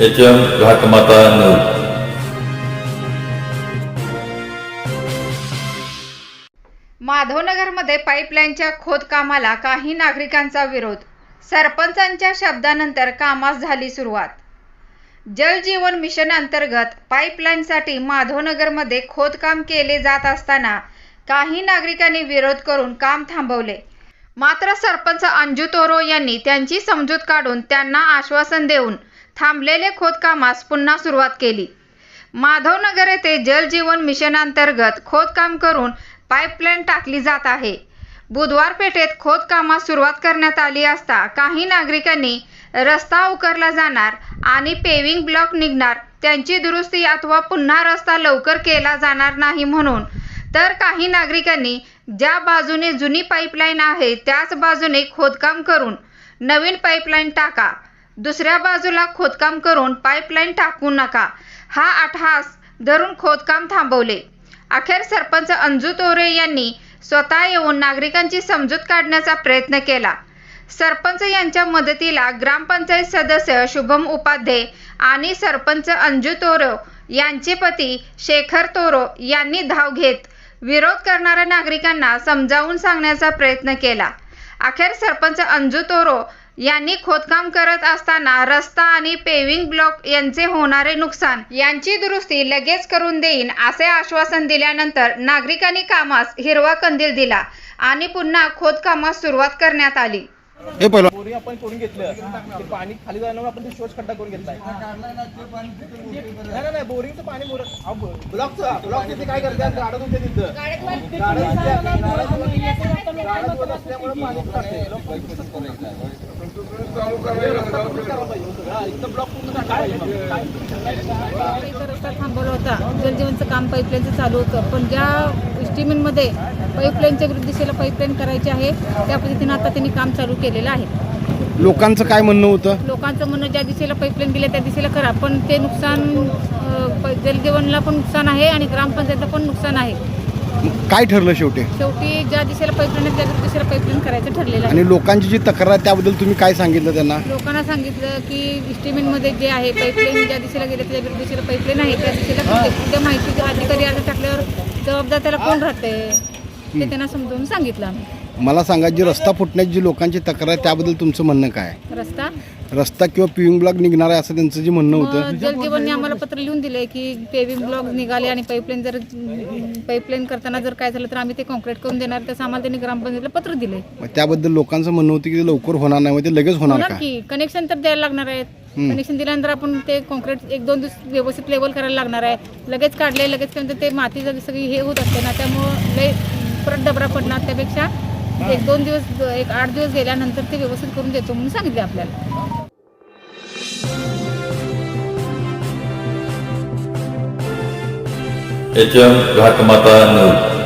H M Ghatmata news माधवनगरमध्ये पाईपलाईनच्या खोदकामाला काही नागरिकांचा विरोध. सरपंचांच्या शब्दानंतर कामास झाली सुरुवात. जल जीवन मिशन अंतर्गत पाईपलाईनसाठी माधवनगरमध्ये खोदकाम केले जात असताना काही नागरिकांनी विरोध करून काम थांबवले. मात्र सरपंच अंजू तोरो यांनी त्यांची समजूत काढून त्यांना आश्वासन देऊन थांबलेले खोदकामास पुन्हा सुरुवात केली. माधवनगर येथे जलजीवन मिशन अंतर्गत खोदकाम करून पाईपलाईन टाकली जात आहे. बुधवार पेठेत खोदकामास सुरुवात करण्यात आली असता काही नागरिकांनी रस्ता उकरला जाणार आणि पेविंग ब्लॉक निघणार. त्यांची दुरुस्ती अथवा पुन्हा रस्ता लवकर केला जाणार नाही म्हणून. तर काही नागरिकांनी ज्या बाजूने जुनी पाईपलाईन आहे त्याच बाजूने खोदकाम करून नवीन पाईपलाईन टाका. दुसऱ्या बाजूला खोदकाम करून पाईपलाईन टाकू नका. हा आठास धरून खोदकाम थांबवले. अखेर सरपंच अंजू तोरे यांनी स्वतः येऊन नागरिकांची समजूत काढण्याचा प्रयत्न केला. सरपंच यांच्या मदतीला ग्रामपंचायत सदस्य शुभम उपाध्ये आणि सरपंच अंजू तोरो यांचे पती शेखर तोरो यांनी धाव घेत विरोध करणाऱ्या नागरिकांना समजावून सांगण्याचा प्रयत्न केला. अखेर सरपंच अंजू तोरो यांनी खोदकाम करत असताना रस्ता आणि पेविंग ब्लॉक यांचे होणारे नुकसान. यांची दुरुस्ती लगेच करून देईन असे आश्वासन दिल्यानंतर नागरिकांनी कामास हिरवा कंदील दिला आणि पुन्हा खोदकामास सुरुवात करण्यात आली. हे पहिलं. बोरिंग आपण करून घेतलं. ते पाणी खाली जाणार आपण ते शोच खड्डा करून घेतलाय. नाही नाही, नाही बोरिंगचं पाणी ब्लॉकचं ब्लॉक तिथे काय करतात? गाडा तुमच्या तिथं. असल्यामुळे पाणी रस्ता थांबवला होता. जलजीवनचं काम पाईपलाईनचं चालू होतं. पण ज्या स्टीमिंगमध्ये पाईपलाईनच्या विरुद्ध दिशेला पाईपलाईन करायची आहे त्या पद्धतीनं आता त्यांनी काम चालू केलेलं आहे. लोकांचं काय म्हणणं होतं? लोकांचं म्हणणं ज्या दिशेला पाईपलाईन गेल्या त्या दिशेला करा. पण ते नुकसान अं, प- जलजीवनला पण नुकसान आहे आणि ग्रामपंचायतला पण नुकसान आहे. काय ठरलं शेवटी? शेवटी ज्या दिशेला पाईपलाईन आहे त्या दिशेला पाईपलाईन करायचं ठरलेलं आहे. आणि लोकांची जी तक्रार आहे त्याबद्दल तुम्ही काय सांगितलं त्यांना? लोकांना सांगितलं की स्टीमिंगमध्ये जे आहे पाईपलाईन ज्या दिशेला गेले त्या दिशेला पाईपलाईन आहे त्या दिशेला माहिती अधिकारी अर्ज टाकल्यावर जबाबदार त्याला कोण राहते ते त्यांना समजावून सांगितलं आम्ही. मला सांगा जी रस्ता फुटण्याची जी लोकांची तक्रार आहे त्याबद्दल तुमचं म्हणणं काय? रस्ता? रस्ता किंवा पिविंग ब्लॉक निघणार आहे असं त्यांचं जे म्हणणं होतं. मग जलजीवनने आम्हाला पत्र लिहून दिलंय की पेविंग ब्लॉक निघाले आणि पाईपलाईन जर पाईपलाईन करताना जर काय झालं तर आम्ही ते कॉन्क्रीट करून देणार. तसं आम्हाला त्यांनी ग्रामपंचायतीला पत्र दिलंय. मग त्याबद्दल लोकांचं म्हणणं होतं की ते लवकर होणार नाही मग ते लगेच होणार होणार का? की? कनेक्शन तर द्यायला लागणार आहेत. कनेक्शन दिल्यानंतर आपण ते कॉन्क्रीट एक दोन दिवस व्यवस्थित लेवल करायला लागणार आहे. लगेच काढले लगेच ते माती जर सगळी हे होत असते ना त्यामुळं लय परत डबरा पडणार. त्यापेक्षा एक दोन दिवस एक आठ दिवस गेल्यानंतर ते व्यवस्थित करून देतो म्हणून सांगितले आपल्याला. H M Ghatmata news.